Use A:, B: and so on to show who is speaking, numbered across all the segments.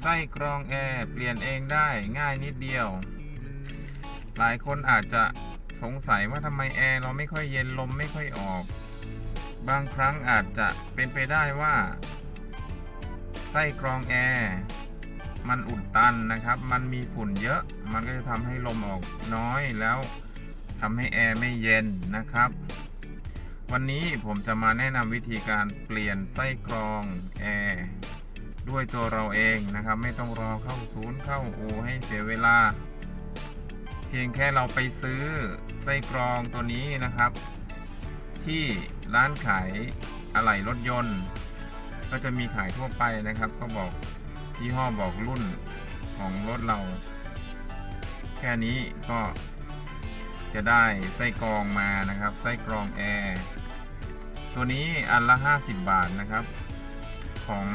A: ไส้กรองแอร์เปลี่ยนเองได้ง่ายนิดเดียว หลายคนอาจจะสงสัยว่าทำไมแอร์เราไม่ค่อยเย็นลมไม่ค่อยออก บางครั้งอาจจะเป็นไปได้ว่า ไส้กรองแอร์มันอุดตันนะครับ มันมีฝุ่นเยอะ มันก็จะทำให้ลมออกน้อยแล้วทำให้แอร์ไม่เย็นนะครับ วันนี้ผมจะมาแนะนำวิธีการเปลี่ยนไส้กรองแอร์ ด้วยตัวเราเองนะครับ ไม่ต้องรอเข้าศูนย์เข้าอูให้เสียเวลา เพียงแค่เราไปซื้อไส้กรองตัวนี้นะครับ ที่ร้านขายอะไหล่รถยนต์ ก็จะมีขายทั่วไปนะครับ ก็บอกยี่ห้อบอกรุ่นของรถเรา แค่นี้ก็จะได้ไส้กรองมานะครับ ไส้กรองแอร์ตัวนี้อันละ 50 บาทนะครับ ของ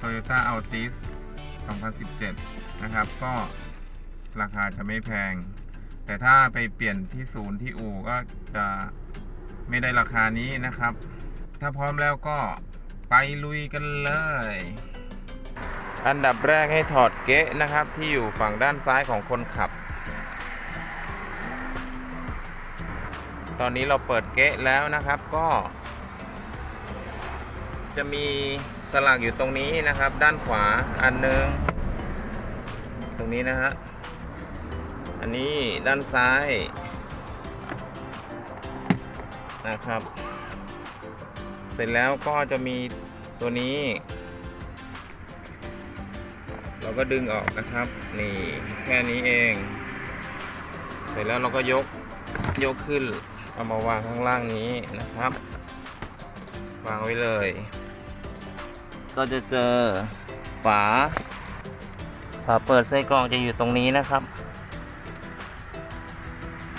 A: Toyota Altis 2017 นะครับ ก็ราคาจะไม่แพง แต่ถ้าไปเปลี่ยนที่ศูนย์ที่อู่ก็จะไม่ได้ราคานี้นะครับ ถ้าพร้อมแล้วก็ไปลุยกันเลย อันดับแรกให้ถอดเก๊ะนะครับที่อยู่ฝั่งด้านซ้ายของคนขับ ตอนนี้เราเปิดเก๊ะแล้วนะครับก็จะมี สลักอยู่ตรงนี้นะครับ ด้านขวาอันหนึง ตรงนี้นะฮะอันนี้ด้านซ้ายนะครับ เสร็จแล้วก็จะมีตัวนี้ เราก็ดึงออกนะครับ นี่แค่นี้เอง เสร็จแล้วเราก็ยกยกขึ้นเอามาวางข้างล่างนี้นะครับ วางไว้เลย ก็จะเจอฝา ฝาเปิดไส้กรองจะอยู่ตรงนี้นะครับ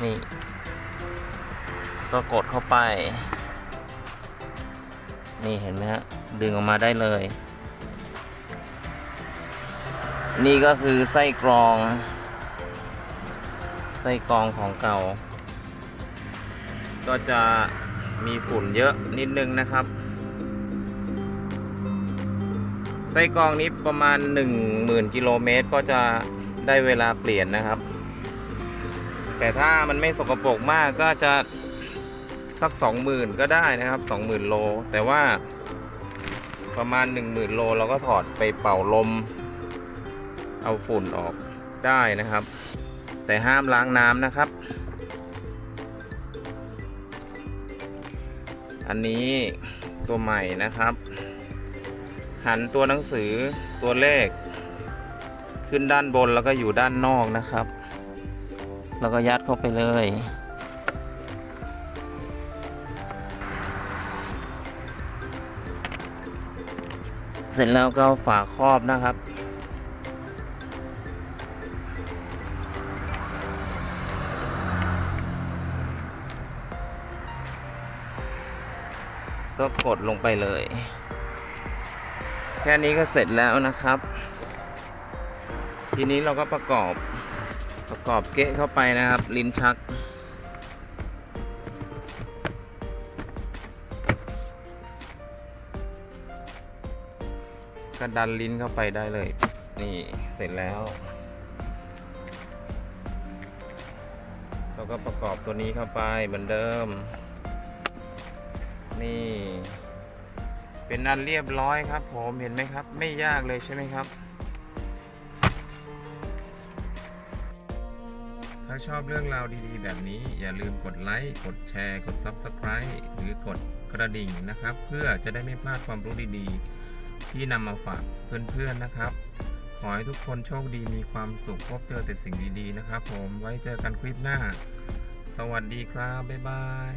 A: นี่ ก็กดเข้าไป นี่เห็นไหมฮะ ดึงออกมาได้เลย นี่ก็คือไส้กรอง ไส้กรองของเก่า ก็จะมีฝุ่นเยอะนิดนึงนะครับ ไส้กรองนี้ประมาณ 10,000 กิโลเมตรก็จะได้เวลาเปลี่ยนนะครับ แต่ถ้ามันไม่สกปรกมากก็จะสัก 20,000 ก็ได้นะครับ 20,000 โล แต่ว่าประมาณ 10,000 โลเราก็ถอดไปเป่าลม เอาฝุ่นออกได้นะครับ แต่ห้ามล้างน้ำนะครับ อันนี้ตัวใหม่นะครับ หันตัวหนังสือตัวเลข ขึ้นด้านบนแล้วก็อยู่ด้านนอกนะครับ แล้วก็ยัดเข้าไปเลย เสร็จแล้วก็ฝาครอบนะครับก็กดลงไปเลย ค่นี้ก็เสร็จแล้วนะครับ ทีนี้เราก็ประกอบประกอบเกะเข้าไปนะครับ ลิ้นชัก ก็ดันลิ้นเข้าไปได้เลย นี่เสร็จแล้ว เราก็ประกอบตัวนี้เข้าไปเหมือนเดิม นี่ เป็นอันเรียบร้อยครับ ผมเห็นไหมครับ ไม่ยากเลยใช่ไหมครับ ถ้าชอบเรื่องราวดีๆ แบบนี้อย่าลืมกดไลค์กดแชร์กด Subscribe หรือกดกระดิ่งนะครับ เพื่อจะได้ไม่พลาดความรู้ดีๆ ที่นำมาฝากเพื่อนๆนะครับ ขอให้ทุกคนโชคดีมีความสุขพบเจอแต่สิ่งดีๆนะครับ ผมไว้เจอกันคลิปหน้า สวัสดีครับบ๊ายบาย